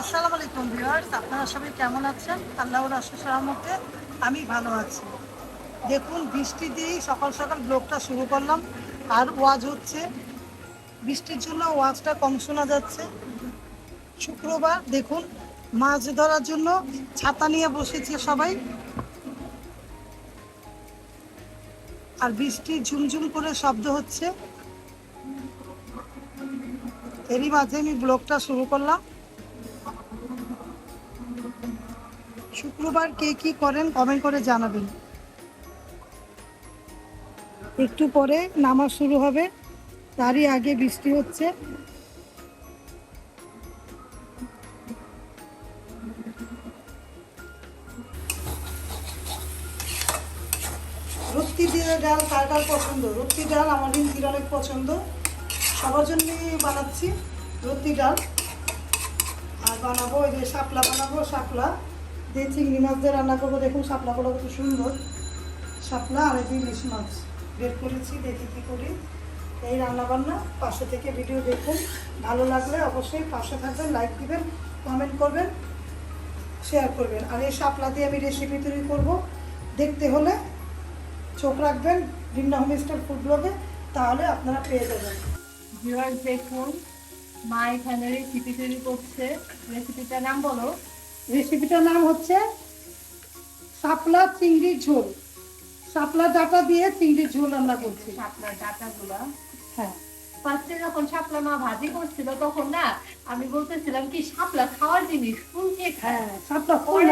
আসসালামু আলাইকুম ভিউয়ার্স, আপনারা সবাই কেমন আছেন? আল্লাহর আশিস রহমতে আমি ভালো আছি। দেখুন, বৃষ্টি দিয়েই সকাল সকাল ব্লগটা শুরু করলাম। আর ওয়াজ হচ্ছে, বৃষ্টির জন্য ওয়াজটা কম শোনা যাচ্ছে। শুক্রবার, দেখুন, মাছ ধরার জন্য ছাতা নিয়ে বসেছে সবাই। আর বৃষ্টি ঝুমঝুম করে শব্দ হচ্ছে। এরই মাঝে আমি ব্লগটা শুরু করলাম। শুক্রবার কে কি করেন কমেন্ট করে জানাবেন। একটু পরে নামাজ শুরু হবে, তারই আগে বৃষ্টি হচ্ছে। রুটি দিয়ে ডাল কার কার পছন্দ? রুটি ডাল আমার রিঙ্কির অনেক পছন্দ। সবার জন্যই বানাচ্ছি রুটি ডাল। আর বানাবো ওই যে শাপলা, বানাবো শাপলা। দিয়ে চিংড়ি মাছ দিয়ে রান্না করব। দেখুন শাপলাগুলো কত সুন্দর। শাপলা আর এই ইলিশ মাছ বের করেছি, দেখি কী করি। এই রান্না বান্না পাশে থেকে ভিডিও দেখুন। ভালো লাগলে অবশ্যই পাশে থাকবেন লাইক দিবেন কমেন্ট করবেন শেয়ার করবেন। আর এই শাপলা দিয়ে আমি রেসিপি তৈরি করব। দেখতে হলে চোখ রাখবেন ভিন্ন হোম স্টার ফুড ব্লগে তাহলে আপনারা পেয়ে যাবেন। ভিউয়ার্স দেখুন, মা এখানে রেসিপি তৈরি করছে। রেসিপিটার নাম বলো। রেসিপিটার নাম হচ্ছে শাপলা চিংড়ির ঝোল। শাপলা ডাটা দিয়ে চিংড়ির ঝোল আমরা করছি। শাপলার ডাটাগুলা। হ্যাঁ। ফার্স্টে যখন শাপলা মা ভাজি করছিল তখন না আমি বলতেছিলাম কি শাপলা খাওয়ার জিনিস ফুল খেয়ে খায়? হ্যাঁ শাপলা ফুল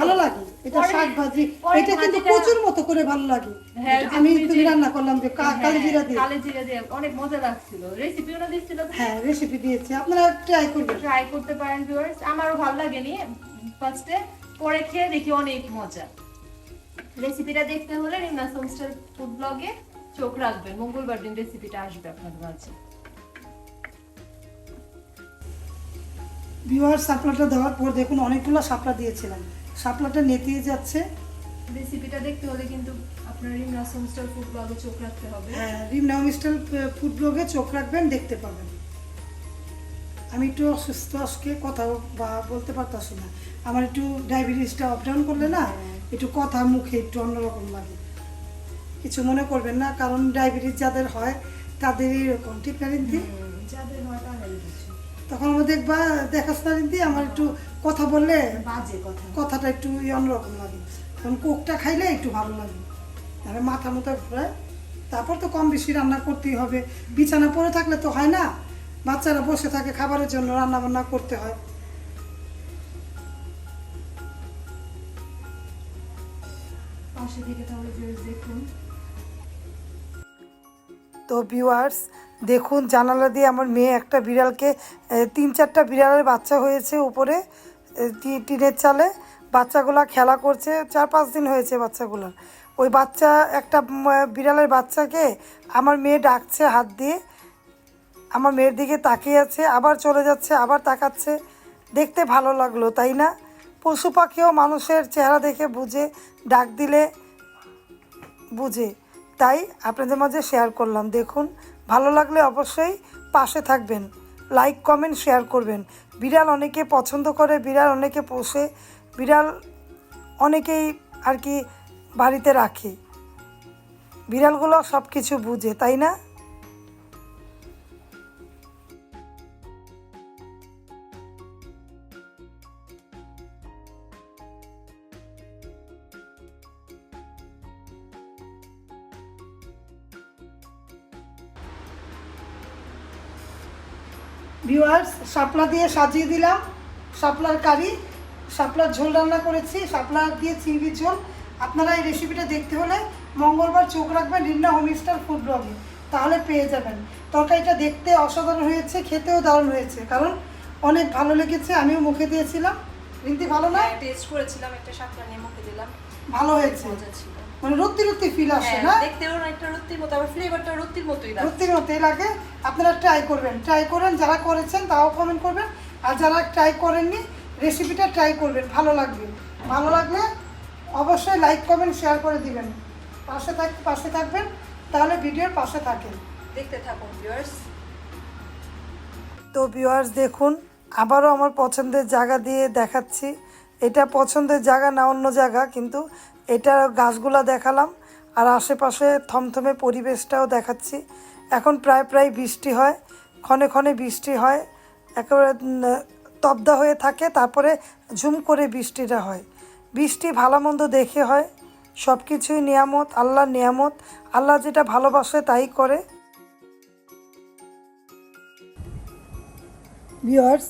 ভালো লাগে এটা শাক ভাজি। এটা কিন্তু প্রচুর মতো করে ভালো লাগে। হ্যাঁ, আমি তুমি রান্না করলাম যে কালি জিরা দিয়ে। কালে জিরা দিয়ে অনেক মজা লাগছিল। রেসিপি ওরা দিচ্ছিল হ্যাঁ রেসিপি দিয়েছি। আপনারা ট্রাই করবেন। ট্রাই করতে পারেন ভিউয়ার্স আমারও ভালো লাগেনি ফার্স্টে পরে খেয়ে দেখি অনেক মজা। রেসিপিটা দেখতে হলে রিমনা সোমস্টার ফুড ব্লগে চোখ রাখবেন মঙ্গলবার দিন রেসিপিটা আসবে আপনাদের মাঝে ভিউয়ার সাপলাটা দেওয়ার পর দেখুন অনেকগুলো সাপলা দিয়েছিলাম। সাপলাটা নেতিয়ে যাচ্ছে। রেসিপিটা দেখতে হলে কিন্তু আপনার রিমনা সোমস্টার ফুড ব্লগে চোখ রাখতে হবে। হ্যাঁ রিম নাও মিস্টার ফুড ব্লগে চোখ রাখবেন দেখতে পাবেন। আমি একটু অসুস্থ আজকে কথা বা বলতে পারতাছি না। আমার একটু ডায়াবেটিসটা আপ ডাউন করলে না একটু কথা মুখে একটু অন্যরকম লাগে। কিছু মনে করবেন না কারণ ডায়াবেটিস যাদের হয় তাদের এরকম ঠিক না বুঝে তখন আমার দেখবা দেখাস না রিন্তি আমার একটু কথা বললে বাজে কথা। কথাটা একটু অন্যরকম লাগে। কারণ কোকটা খাইলে একটু ভালো লাগে। আর মাথা মতো ঘুরায় তারপর তো কম বেশি রান্না করতেই হবে। বিছানা পড়ে থাকলে তো হয় না বাচ্চারা বসে থাকে খাবারের জন্য রান্না বান্না করতে হয়। পাশে থেকে তাহলে দেখুন। তো ভিউয়ার্স দেখুন, জানালা দিয়ে আমার মেয়ে একটা বিড়ালকে তিন চারটা বিড়ালের বাচ্চা হয়েছে উপরে টিনের চালে। বাচ্চাগুলা খেলা করছে, চার পাঁচ দিন হয়েছে বাচ্চাগুলার। ওই বাচ্চা, একটা বিড়ালের বাচ্চাকে আমার মেয়ে ডাকছে হাত দিয়ে। আমার মেয়ের দিকে তাকিয়ে আছে, আবার চলে যাচ্ছে, আবার তাকাচ্ছে। দেখতে ভালো লাগল, তাই না? পশু পাখিও মানুষের চেহারা দেখে বুঝে, ডাক দিলে বুঝে। তাই আপনাদের মাঝে শেয়ার করলাম। দেখুন, ভালো লাগলে অবশ্যই পাশে থাকবেন। লাইক কমেন্ট শেয়ার করবেন। বিড়াল অনেকে পছন্দ করে, বিড়াল অনেকে পোষে, বিড়াল অনেকেই আর কি বাড়িতে রাখে। বিড়ালগুলো সব কিছু বুঝে, তাই না? ভিউয়ার্স শাপলা দিয়ে সাজিয়ে দিলাম। শাপলার কারি, শাপলার ঝোল রান্না করেছি, শাপলা দিয়ে চিংড়ির ঝোল। আপনারা এই রেসিপিটা দেখতে হলে মঙ্গলবার চোখ রাখবেন রিন্না হোমস্টার ফুড ব্লগে তাহলে পেয়ে যাবেন। তরকারিটা দেখতে অসাধারণ হয়েছে, খেতেও দারুণ হয়েছে। কারণ অনেক ভালো লেগেছে, আমিও মুখে দিয়েছিলাম। রিন্তি ভালো না? টেস্ট করেছিলাম একটা শাপলা নিয়ে মুখে দিলাম। ভালো হয়েছে। মজা ছিল। মানে রত্তি রত্তি ফিল আসে হ্যাঁ, না? দেখতেও একটা রুটির মতো আবার ফ্লেভারটা রুটির মতোই লাগে। রুটির মতোই লাগে। আপনারা ট্রাই করবেন ট্রাই করেন যারা করেছেন তাও কমেন্ট করবেন। আর যারা ট্রাই করেননি রেসিপিটা ট্রাই করবেন ভালো লাগবে। ভালো লাগলে অবশ্যই লাইক কমেন্ট শেয়ার করে দিবেন। পাশে থাক পাশে থাকবেন তাহলে ভিডিওর পাশে থাকেন। দেখতে থাকুন ভিউয়ার্স তো ভিউয়ার্স দেখুন আবারও আমার পছন্দের জায়গা দিয়ে দেখাচ্ছি। এটা পছন্দের জায়গা না অন্য জায়গা, কিন্তু এটা গাছগুলা দেখালাম। আর আশেপাশে থমথমে পরিবেশটাও দেখাচ্ছি। এখন প্রায় প্রায় বৃষ্টি হয়, ক্ষণে ক্ষণে বৃষ্টি হয়, একেবারে তবদা হয়ে থাকে, তারপরে ঝুম করে বৃষ্টিটা হয়। বৃষ্টি ভালো মন্দ দেখে হয় সব কিছুই নিয়ামত, আল্লাহর নিয়ামত। আল্লাহ যেটা ভালোবাসে তাই করে। ভিওয়ার্স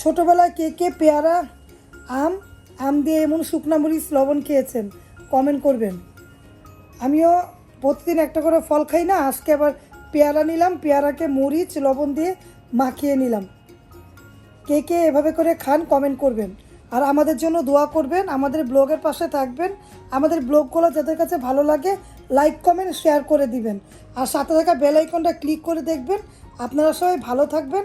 ছোটোবেলায় কে কে পেয়ারা, আম আম দিয়ে এমন শুকনা মরিচ, লবণ খেয়েছেন? কমেন্ট করবেন। আমিও প্রতিদিন একটা করে ফল খাই না, আজকে আবার পেয়ারা নিলাম, পেয়ারাকে মরিচ, লবণ দিয়ে মাখিয়ে নিলাম। কে কে এভাবে করে খান কমেন্ট করবেন। আর আমাদের জন্য দোয়া করবেন, আমাদের ব্লগের পাশে থাকবেন, আমাদের ব্লগগুলো যাদের কাছে ভালো লাগে লাইক কমেন্ট শেয়ার করে দিবেন। আর সাথে থাকা বেল আইকনটা ক্লিক করে দেখবেন। আপনারা সবাই ভালো থাকবেন